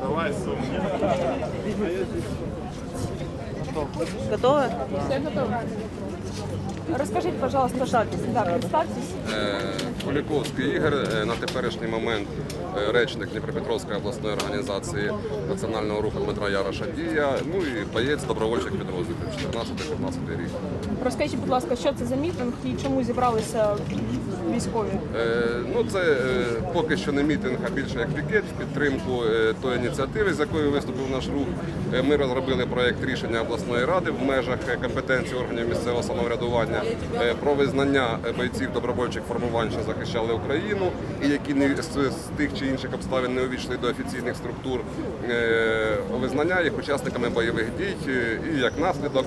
Давай. Готовы? Все готово. Расскажите, пожалуйста, Представьтесь. Да, представьтесь. Е, Куліковський Ігор е, на теперішній момент е, речник Дніпропетровської обласної організації національного руху Дмитра Яроша Дія, ну і боєць добровольчих підрозділів 14-15 рік. Розкажіть, будь ласка, що це за мітинг і чому зібралися військові? Е, Ну, це е, поки що не мітинг, а більше як пікет в підтримку е, тої ініціативи, з якою виступив наш рух. Ми розробили проєкт рішення обласної ради в межах компетенції органів місцевого самоврядування про визнання бойців добровольчих формувань, що захищали Україну, і які не з, тих чи інших обставин не увійшли до офіційних структур, визнання їх учасниками бойових дій і як наслідок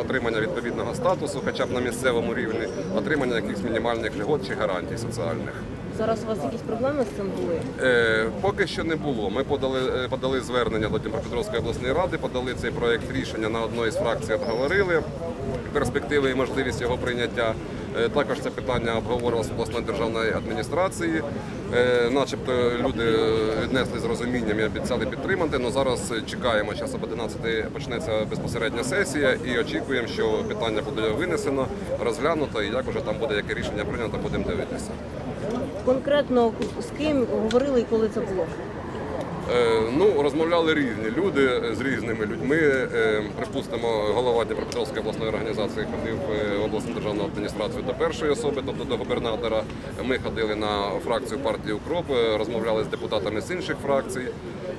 отримання відповідного статусу, хоча б на місцевому рівні, отримання якихось мінімальних льгот чи гарантій соціальних. Зараз у вас якісь проблеми з цим були? Е, поки що не було. Ми подали, е, подали звернення до Дніпропетровської обласної ради, подали цей проєкт рішення на одної з фракцій, обговорили перспективи і можливість його прийняття. Е, Також це питання обговорювалося обласної державної адміністрації. Е, Начебто люди віднесли з розумінням і обіцяли підтримати. але зараз чекаємо, зараз об 11 почнеться безпосередня сесія і очікуємо, що питання буде винесено, розглянуто, і як вже там буде яке рішення прийнято, будемо дивитися. Конкретно з ким говорили і коли це було? Е, Ну, розмовляли різні люди з різними людьми. Е, Припустимо, голова Дніпропетровської обласної організації ходив е, в обласну державну адміністрацію до першої особи, тобто до губернатора. Ми ходили на фракцію партії Укроп, е, розмовляли з депутатами з інших фракцій.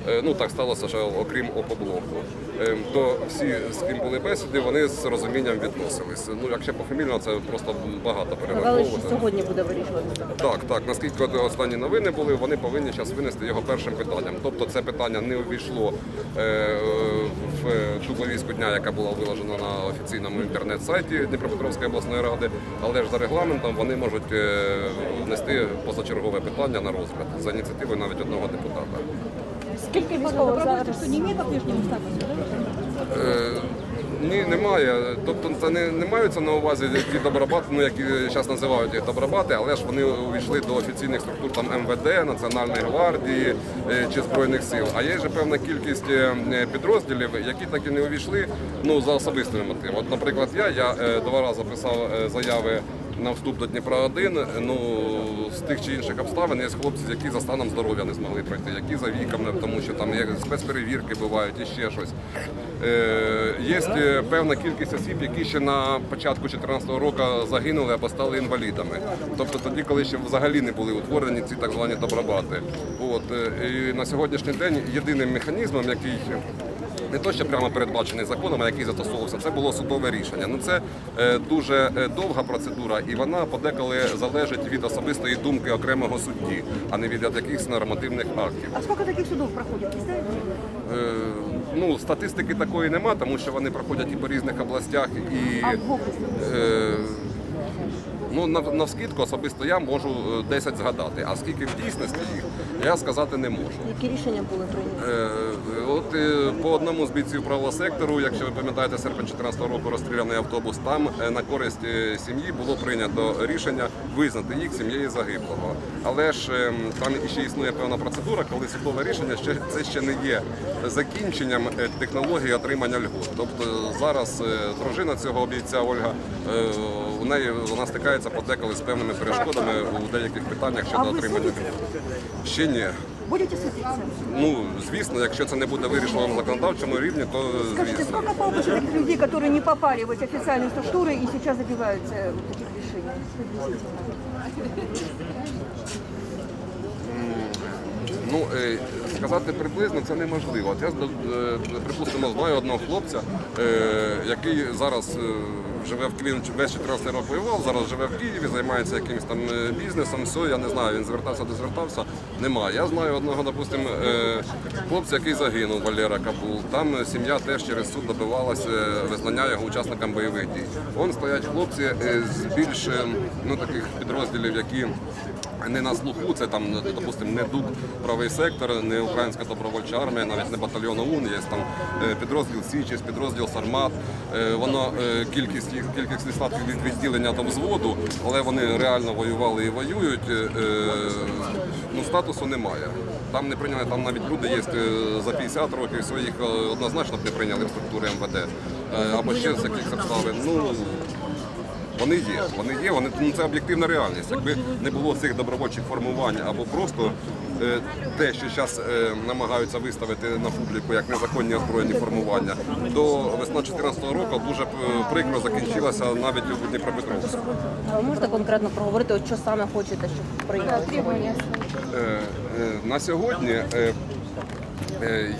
Е, Ну так сталося, що окрім ОПОБЛОКу. Е, То всі, з ким були бесіди, вони з розумінням відносились. Ну, якщо пофамільно, це просто багато Казали, що сьогодні буде вирішуватися. Так, так. Наскільки останні новини були, вони повинні зараз винести його першим питанням. Тобто це питання не увійшло е, в ту повістку дня, яка була виложена на офіційному інтернет-сайті Дніпропетровської обласної ради, але ж за регламентом вони можуть е, внести позачергове питання на розгляд за ініціативою навіть одного депутата. Скільки військових зараз? Е, Ні, немає. Тобто це не, не маються на увазі ті добробати, ну які зараз називають їх добробати, але ж вони увійшли до офіційних структур там МВД, Національної гвардії е, чи Збройних сил. А є вже певна кількість е, підрозділів, які так і не увійшли ну, за особистими мотивами. От, наприклад, я, я е, два рази писав заяви на вступ до Дніпра 1 ну з тих чи інших обставин є хлопці, які за станом здоров'я не змогли пройти, які за віком, тому що там спецперевірки бувають і ще щось. Е, є е, певна кількість осіб, які ще на початку 2014 року загинули або стали інвалідами. Тобто тоді, коли ще взагалі не були утворені ці так звані добробати. От е, і на сьогоднішній день єдиним механізмом, який не то, що прямо передбачений законом, а який застосовувався, це було судове рішення. Ну це е, дуже е, довга процедура, і вона подеколи залежить від особистої думки окремого судді, а не від якихось нормативних актів. А сколько таких судов знаете? Е, ну, статистики такої нема, тому що вони проходять і по різних областях, і А в области? Е, ну, навскидку особисто я можу е, 10 згадати, а скільки в дійсності їх, я сказати не можу. Які рішення були прийняті? Е, От е, по одному з бійців правого сектору, якщо ви пам'ятаєте, серпень 2014 року розстріляний автобус, там е, на користь е, сім'ї було прийнято рішення визнати їх сім'єю загиблого. Але ж е, там ще існує певна процедура, коли судове рішення ще це ще не є закінченням е, технології отримання льгот. Тобто зараз е, дружина цього бійця Ольга е, у неї вона стикається подеколи з певними перешкодами у деяких питаннях щодо А ви отримання судите? льгот. Ще ні. Будете судиться? Ну, звісно, якщо це не буде вирішено на законодавчому рівні, то Скажите, звісно. сколько по опыту таких людей, которые не попали в эти официальные структуры и сейчас добиваются вот таких решений? Ну, е, сказати приблизно це неможливо. От я, е, припустимо, знаю одного хлопця, е, який зараз е, живе в Києві, весь 14 років воював, зараз живе в Києві, займається якимось там е, бізнесом, все, я не знаю, він звертався, де звертався, немає. Я знаю одного, допустимо, е, хлопця, який загинув, Валера Кабул. Там сім'я теж через суд добивалася визнання його учасникам бойових дій. Вон стоять хлопці е, з більш е, ну, таких підрозділів, які не на слуху, це там, допустимо, не ДУК правий сектор, не Українська добровольча армія, навіть не батальйон ОУН, є там е, підрозділ Січ, підрозділ Сармат. Е, Воно е, кількість їх кількість статків від відділення до взводу, але вони реально воювали і воюють. Ну, статусу немає. Там не прийняли, там навіть люди є за 50 років своїх однозначно не прийняли в структури МВД. Або ще з якихось обставин. Ну, вони є, вони є, вони ну, це об'єктивна реальність. Якби не було цих добровольчих формувань або просто е, те, що зараз е, намагаються виставити на публіку як незаконні озброєні формування, до весна 2014 року дуже е, прикро закінчилася навіть у Дніпропетровську. А ви можете конкретно проговорити, от що саме хочете, щоб прийняли? Е, е, На сьогодні е,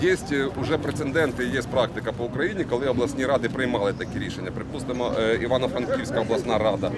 є вже прецеденти, є практика по Україні, коли обласні ради приймали такі рішення. Припустимо, е, Івано-Франківська обласна рада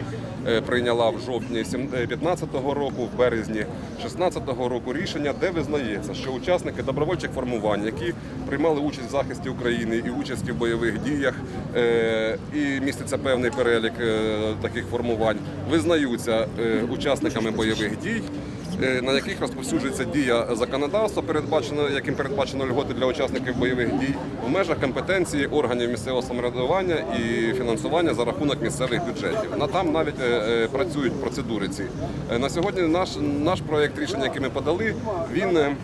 е, прийняла в жовтні 2015 року, в березні 2016 року рішення, де визнається, що учасники добровольчих формувань, які приймали участь в захисті України і участі в бойових діях, е, і міститься певний перелік е, таких формувань, визнаються е, учасниками бойових дій е, на яких розповсюджується дія законодавства, передбачено, яким передбачено льготи для учасників бойових дій в межах компетенції органів місцевого самоврядування і фінансування за рахунок місцевих бюджетів. На там навіть е, е, працюють процедури ці. Е, На сьогодні наш наш проект рішення, який ми подали, він. е,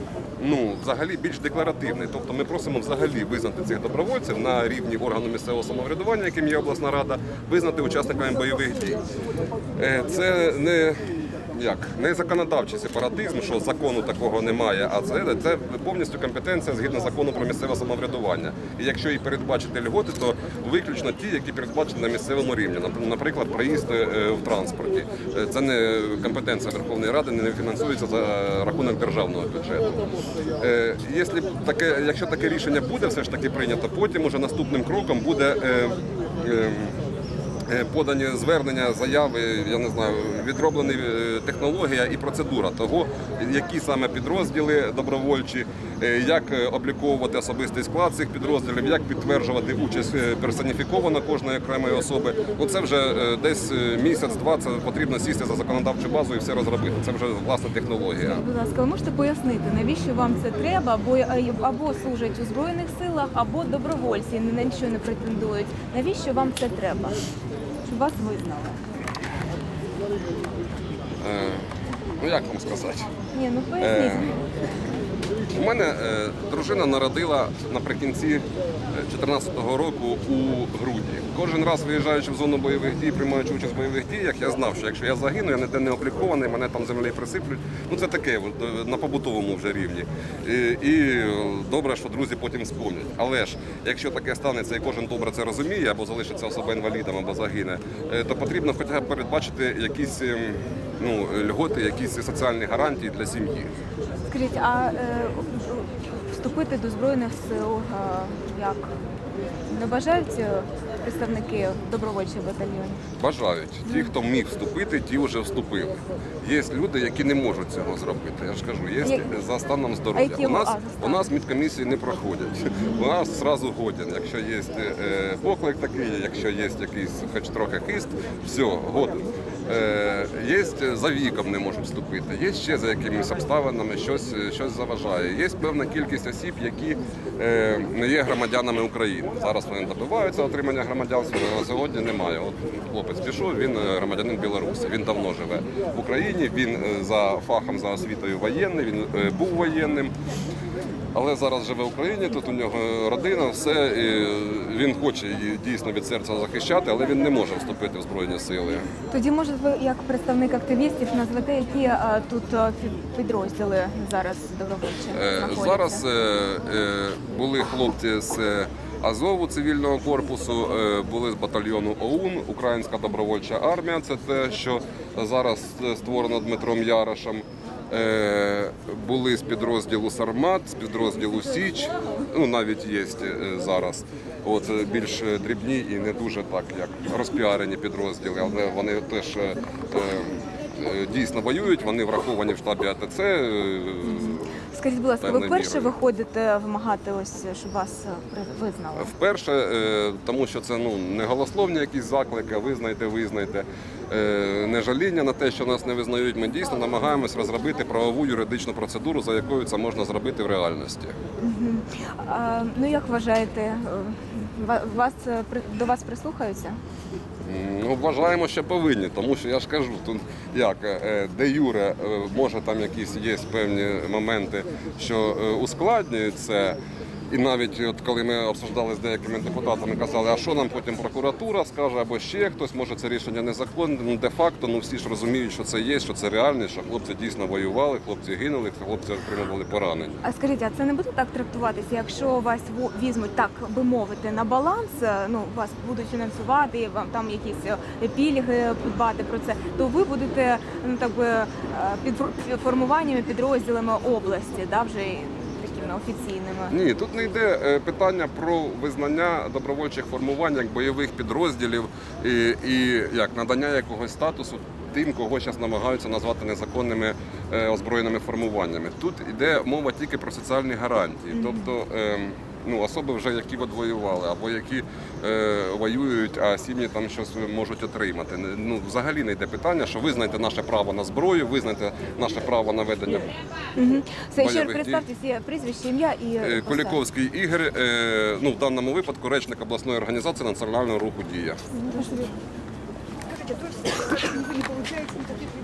Ну, взагалі більш декларативний. Тобто ми просимо взагалі визнати цих добровольців на рівні органу місцевого самоврядування, яким є обласна рада, визнати учасниками бойових дій. Е, Це не як не законодавчий сепаратизм, що закону такого немає, а це, це повністю компетенція згідно закону про місцеве самоврядування. І якщо і передбачити льготи, то виключно ті, які передбачені на місцевому рівні. Нап- Наприклад, проїзд е, в транспорті. Е, Це не компетенція Верховної Ради, не фінансується за рахунок державного бюджету. Е, Якщо таке, якщо таке рішення буде все ж таки прийнято, потім уже наступним кроком буде. Е, подані звернення, заяви, я не знаю, відроблені е, технологія і процедура того, які саме підрозділи добровольчі, е, як обліковувати особистий склад цих підрозділів, як підтверджувати участь персоніфіковано кожної окремої особи. Ну це вже десь місяць-два. Це потрібно сісти за законодавчу базу і все розробити. Це вже власна технологія. Будь ласка, ви можете пояснити, навіщо вам це треба, або, або служать у Збройних силах, або добровольці ні на що не претендують. Навіщо вам це треба? Щоб вас визнали? Е, Ну як вам сказати? Ні, ну поясніть. У мене е, дружина народила наприкінці 2014 року у грудні. Кожен раз виїжджаючи в зону бойових дій, приймаючи участь в бойових діях, я знав, що якщо я загину, я ніде не облікований, мене там землі присиплють. Ну це таке е, на побутовому вже рівні. І, і е, добре, що друзі потім спомнять. Але ж якщо таке станеться, і кожен добре це розуміє, або залишиться особа інвалідом, або загине, е, то потрібно хоча б передбачити якісь ем, ну, льготи, якісь соціальні гарантії для сім'ї. Скажіть, а е, вступити до Збройних сил е, як? Не бажають е, представники добровольчих батальйонів? Бажають. Ті, хто міг вступити, ті вже вступили. Є люди, які не можуть цього зробити. Я ж кажу, є Як- за станом здоров'я. У нас а, у нас медкомісії не проходять. У нас зразу годен. Якщо є е, поклик такий, якщо є якийсь хоч трохи хист, все, годен. Є за віком не можуть вступити, є ще за якимись обставинами щось, щось заважає. Є певна кількість осіб, які е, не є громадянами України. Зараз вони добиваються отримання громадянства, але сьогодні немає. От хлопець пішов, він е, громадянин Білорусі. Він давно живе в Україні. Він е, за фахом, за освітою воєнний, він був воєнним. Але зараз живе в Україні, тут у нього родина, все. І він хоче її дійсно від серця захищати, але він не може вступити в Збройні сили. Тоді, може, ви як представник активістів назвете, які е, тут е, фі- підрозділи зараз добровольчі Е. Зараз е, е, були хлопці з е, Азову цивільного корпусу, е, були з батальйону ОУН, Українська добровольча армія. Це те, що зараз е, створено Дмитром Ярошем. Е, Були з підрозділу Сармат, з підрозділу Січ. Ну навіть є е, зараз. От е, більш дрібні і не дуже так, як розпіарені підрозділи, але вони теж. Дійсно воюють, вони враховані в штабі АТЦ. Скажіть, будь ласка, ви Певною вперше мірою. виходите вимагати ось, щоб вас е, при- визнали? Вперше, е, тому що це ну не голословні якісь заклики, а визнайте, визнайте. Е, Не жаління на те, що нас не визнають. Ми дійсно намагаємось розробити правову юридичну процедуру, за якою це можна зробити в реальності. А, ну як вважаєте, е, вас е, до вас прислухаються? Ну, вважаємо, що повинні, тому що я ж кажу, тут як е, де юре може там якісь є певні моменти, що ускладнюються. І навіть от коли ми обсуждали з деякими депутатами, казали, а що нам потім прокуратура скаже, або ще хтось, може це рішення незаконне. Ну де-факто, ну всі ж розуміють, що це є, що це реальність, що хлопці дійсно воювали, хлопці гинули, хлопці отримували поранення. А скажіть, а це не буде так трактуватися, якщо вас візьмуть, так би мовити, на баланс, е, ну вас будуть фінансувати, вам там якісь е, пільги подбати про це, то ви будете ну так би е, під формуваннями, підрозділами області, да, вже і офіційними. Ні, тут не йде е, питання про визнання добровольчих формувань як бойових підрозділів і, і як надання якогось статусу тим, кого зараз намагаються назвати незаконними е, озброєними формуваннями. Тут йде мова тільки про соціальні гарантії, тобто. Ну, особи вже які от воювали, або які е, воюють, а сім'ї там щось можуть отримати. Ну, взагалі не йде питання, що визнайте наше право на зброю, визнайте наше право на ведення Угу. Все, ще раз представтеся прізвище, ім'я і Е. Куліковський Ігор, е, ну в даному випадку речник обласної організації національного руху Дія. Скажите, то есть, не никаких